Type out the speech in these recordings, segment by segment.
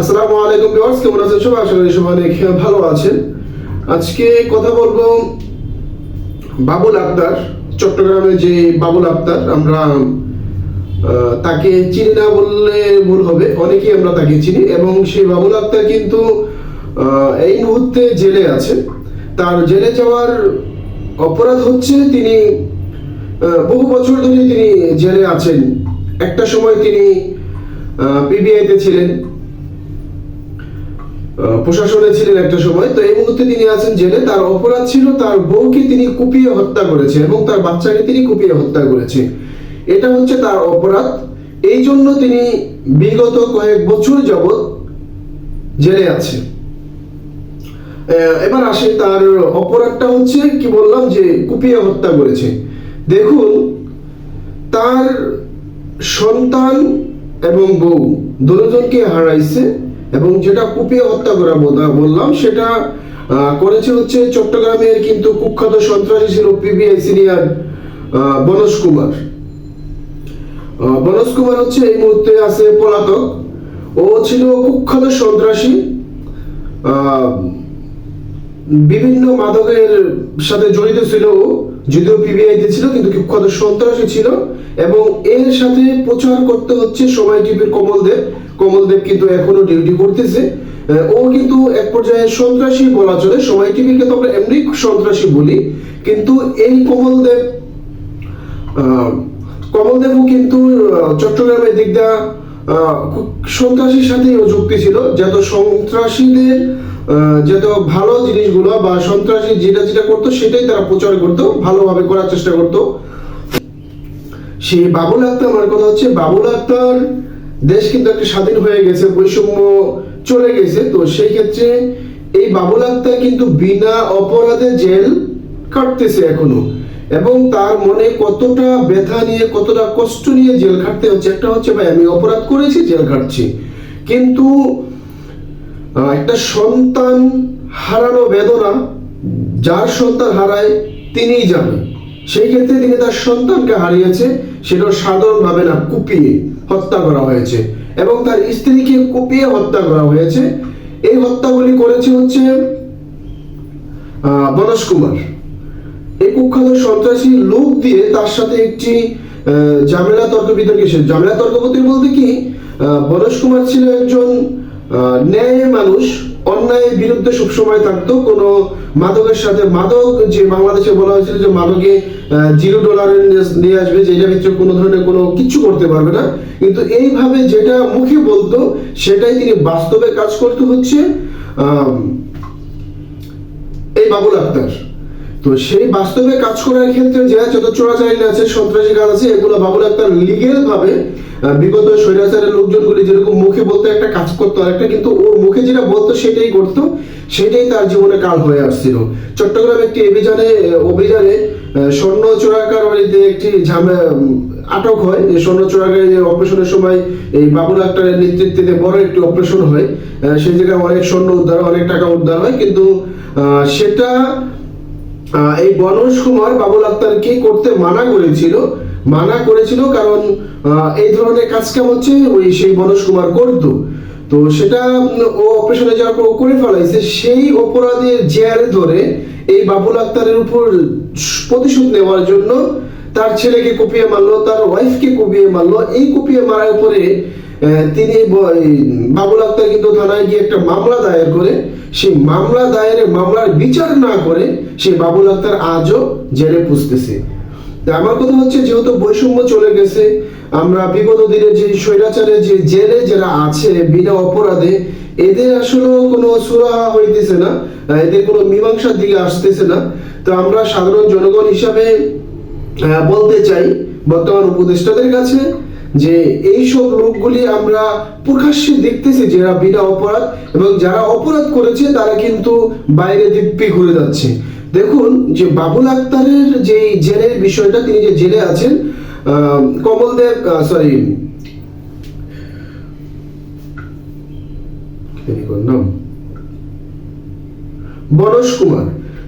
আসসালামু আলাইকুম ভিউয়ার্স, কেমন আছেন সবাই? আশা করি সবাই অনেক ভালো আছেন। আজকে কথা বলব বাবুল আক্তার চট্টগ্রামে যে বাবুল আক্তার, আমরা তাকে চিনি না বললে ভুল হবে, অনেকেই আমরা তাকে চিনি, এবং সেই বাবুল আক্তার কিন্তু এই মুহূর্তে জেলে আছে। তার জেলে যাওয়ার অপরাধ হচ্ছে তিনি বহু বছর ধরে তিনি জেলে আছেন। একটা সময় তিনি পিবিআইতে ছিলেন। প্রশাসনে ছিলেন একটা সময়, তো এই মুহূর্তে তিনি আছেন জেলে। তার অপরাধ ছিল তার বউকে তিনি কুপিয়ে হত্যা করেছে এবং তার বাচ্চাকে তিনি কুপিয়ে হত্যা করেছে। এটা হচ্ছে তার অপরাধ। এই জন্য তিনি বিগত কয়েক বছর যাবৎ জেলে আছে এবার আসে তার অপরাধটা হচ্ছে, কি বললাম, যে কুপিয়ে হত্যা করেছে। দেখুন, তার সন্তান এবং বউ দুজনকে হারাইছে। এবং যেটা কুপিয়ে হত্যা করা বল- বললাম সেটা করেছে হচ্ছে চট্টগ্রামের কিন্তু কুখ্যাত সন্ত্রাসী ছিল পিবিআই সিনিয়র বনজ কুমার। বনজ কুমার হচ্ছে এই মুহূর্তে আছে পলাতক। ও ছিল কুখ্যাত সন্ত্রাসী। বিভিন্ন মাদকের সাথে জড়িত ছিল ও, যদিও পিবিআইতে ছিল, কিন্তু কুখ্যাত সন্ত্রাসী ছিল, এবং এর সাথে প্রচার করতে হচ্ছে সময় টিভির কমলদেব কমলদেব কিন্তু এখনও ডিউটি করতেছে। ও কিন্তু এক পর্যায়ে সন্ত্রাসী বলা চলে। সময় টিভিকে তো আমরা এমনি সন্ত্রাসী বলি। কিন্তু এই কমলদেব কমলদেবও কিন্তু চট্টগ্রামের দিকটা সন্ত্রাসীর সাথে যুক্তি ছিল, যত সন্ত্রাসীদের আহ, যত ভালো জিনিসগুলো বা সন্ত্রাসী যেটা যেটা করতো সেটাই তারা প্রচার করতো ভালোভাবে করার চেষ্টা করতো। সেই বাবুল আক্তার আমার কথা হচ্ছে বাবুল আক্তার দেশ কিন্তু একটা স্বাধীন হয়ে গেছে বৈষম্য চলে গেছে। তো সেই ক্ষেত্রে এই বাবুল আক্তার কিন্তু বিনা অপরাধে জেল কাটতেছে এখনও। এবং তার মনে কতটা ব্যথা নিয়ে কতটা কষ্ট নিয়ে জেল খাটতে হচ্ছে একটা হচ্ছে ভাই আমি অপরাধ করেছি জেল খাটছি। কিন্তু একটা সন্তান হারানো বেদনা, যার সন্তান হারায় তিনিই জানেন। সেই ক্ষেত্রে তিনি তার সন্তানকে হারিয়েছে সেটা সাধারণভাবে না, কুপিয়ে হত্যা করা হয়েছে। এবং তার স্ত্রীকে কুপিয়ে হত্যা করা হয়েছে। এই হত্যাগুলি করেছে হচ্ছে বনজ কুমার। এই কুখ্যাত সন্ত্রাসী লোক দিয়ে তার সাথে একটি ঝামেলা তর্ক বিতর্ক ঝামেলা তর্ক বলতে কি বনজ কুমার ছিল একজন ন্যায় মানুষ, অন্যায়ের বিরুদ্ধে সবসময় থাকতো। কোনো মাদকের সাথে মাদক, যে বাংলাদেশে বলা হয়েছিল যে মাদকে জিরো ডলারে নিয়ে আসবে যেটা ভিতরে কোনো ধরনের কোনো কিছু করতে পারবে না। কিন্তু এইভাবে যেটা মুখে বলতো, সেটাই তিনি বাস্তবে কাজ করতে হচ্ছে এই বাবুল আক্তার। তো সেই বাস্তবে কাজ করার ক্ষেত্রে যে যত চোরাচাইল আছে, সন্ত্রাসী কাজ আছে, এগুলো বাবুল আক্তার লিগেল ভাবে বিগত স্বৈরাচারের লোকজনগুলি যেরকম মুখে বলতো একটা কাজ করতো আর একটা কিন্তু ওর মুখে যেটা বলতো সেটাই করতো, সেটাই তার জীবনে কাল হয়ে আসছিল। চট্টগ্রাম একটি অভিযানে অভিযানে স্বর্ণ চোরাকারবারিতে একটি ঝামে আটক হয়। যে স্বর্ণ চোরাকারী অপারেশনের সময় এই বাবুল আক্তারের নেতৃত্বে বড় একটি অপারেশন হয় সেই জায়গায় অনেক স্বর্ণ উদ্ধার অনেক টাকা উদ্ধার হয়, কিন্তু সেটা এই বনজ কুমার বাবুল আক্তারকে করতে মানা করেছিল। মানা করেছিল কারণ এই ধরনের কাজ কাম হচ্ছে? ওই সেই বনজ কুমার করতো। তো সেটা ও অপারেশনে যাওয়ার পর করে ফেলাইছে। সেই অপরাধের জের ধরে এই বাবুল আক্তারের উপর প্রতিশোধ নেওয়ার জন্য তার ছেলেকে কুপিয়ে মারলো তার ওয়াইফকে কুপিয়ে মারলো। এই কুপিয়ে মারার পরে আহ, তিনি বাবুল আক্তার কিন্তু থানায় গিয়ে একটা মামলা দায়ের করে। সেই মামলা দায়ের মামলার বিচার না করে সেই বাবুল আক্তার আজও জেলে পুষতেছে। আমার কথা হচ্ছে, যেহেতু বৈষম্য চলে গেছে, আমরা বিগত দিনে যে স্বৈরাচারে যে জেলে যারা আছে বিনা অপরাধে, এদের আসলে কোনো সুরাহা হইতেছে না এদের কোনো মীমাংসার দিকে আসতেছে না। তো আমরা সাধারণ জনগণ হিসাবে বলতে চাই বর্তমান উপদেষ্টাদের কাছে যে এই সব লোকগুলি আমরা প্রকাশ্যে দেখতেছি যারা বিনা অপরাধ, এবং যারা অপরাধ করেছে তারা কিন্তু বাইরে দিব্যি ঘুরে যাচ্ছে। দেখুন যে বাবুল আক্তারের যে জেলের বিষয়টা তিনি যে জেলে আছেন আহ, কমলদেব সরি বনজ কুমার।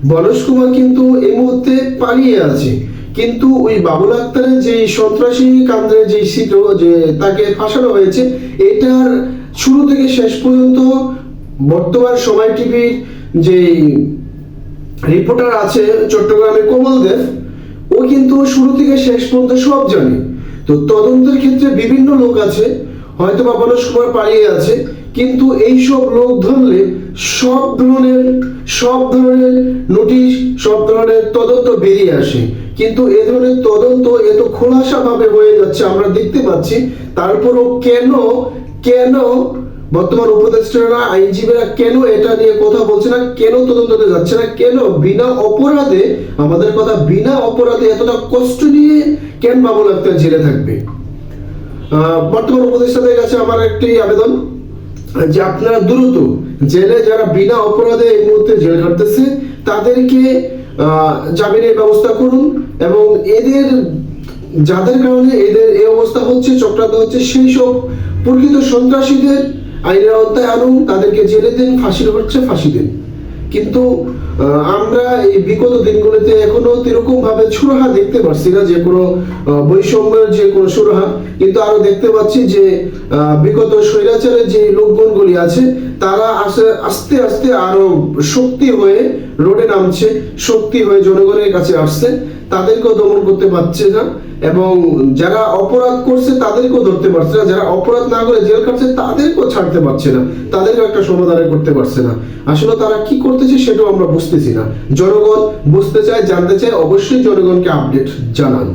বনজ কুমার কিন্তু এই মুহূর্তে পালিয়ে আছে। কিন্তু ওই বাবুল আক্তারের যে সন্ত্রাসী কাণ্ডের যে ছিল যে তাকে ফাঁসানো হয়েছে এটার শুরু থেকে শেষ পর্যন্ত বর্তমান সময় টিভির যে রিপোর্টার আছে চট্টগ্রামের কমল দেব। ও কিন্তু শুরু থেকে শেষ পর্যন্ত সব জানে। তো তদন্তের ক্ষেত্রে বিভিন্ন লোক আছে, হয়তো বা মানুষ কুমার পালিয়ে আছে, কিন্তু এই সব লোক ধরলে সব ধরনের সব ধরনের নোটিশ, সব ধরনের তদন্ত বেরিয়ে আসে। কিন্তু এ ধরনের তদন্ত এত খোলাসা ভাবে হয়ে যাচ্ছে, আমরা দেখতে পাচ্ছি তারপরও কেন কেন বর্তমান উপদেষ্টারা আইনজীবীরা কেন এটা নিয়ে কথা বলছে না? কেন তদন্ততে যাচ্ছে না? কেন বিনা অপরাধে, আমাদের কথা বিনা অপরাধে এতটা কষ্ট নিয়ে কেন বাবুল আক্তার জেলে থাকবে? বর্তমান উপদেষ্টাদের কাছে আমার একটি আবেদন, যে আপনারা দ্রুত জেলে যারা বিনা অপরাধে এই মুহূর্তে জেল কাটতেছে তাদেরকে জামিনের ব্যবস্থা করুন এবং এদের, যাদের কারণে এদের এই অবস্থা হচ্ছে, চক্রান্ত হচ্ছে, সেই সব প্রকৃত সন্ত্রাসীদের আইনের আওতায় আনুন, তাদেরকে জেলে দিন ফাঁসি হচ্ছে ফাঁসি দিন। কিন্তু আমরা এই বিগত দিনগুলোতে এখনও এরকম ভাবে সুরাহা দেখতে পাচ্ছি না, যে কোনো বৈষম্যের যে কোনো সুরাহা। কিন্তু আরও দেখতে পাচ্ছি যে বিগত স্বৈরাচারের যে লোকগণগুলি আছে তারা আসে, আস্তে আস্তে আরও শক্তি হয়ে রোডে নামছে, শক্তি হয়ে জনগণের কাছে আসছে, তাদেরকেও দমন করতে পারছে না। এবং যারা অপরাধ করছে, তাদেরকেও ধরতে পারছে না। যারা অপরাধ না করে জেল কাটছে তাদেরকেও ছাড়তে পারছে না। তাদেরকেও একটা সমাধান করতে পারছে না। আসলে তারা কি করতেছে সেটাও আমরা বুঝতেছি না। জনগণ বুঝতে চায়, জানতে চায়, অবশ্যই জনগণকে আপডেট জানান।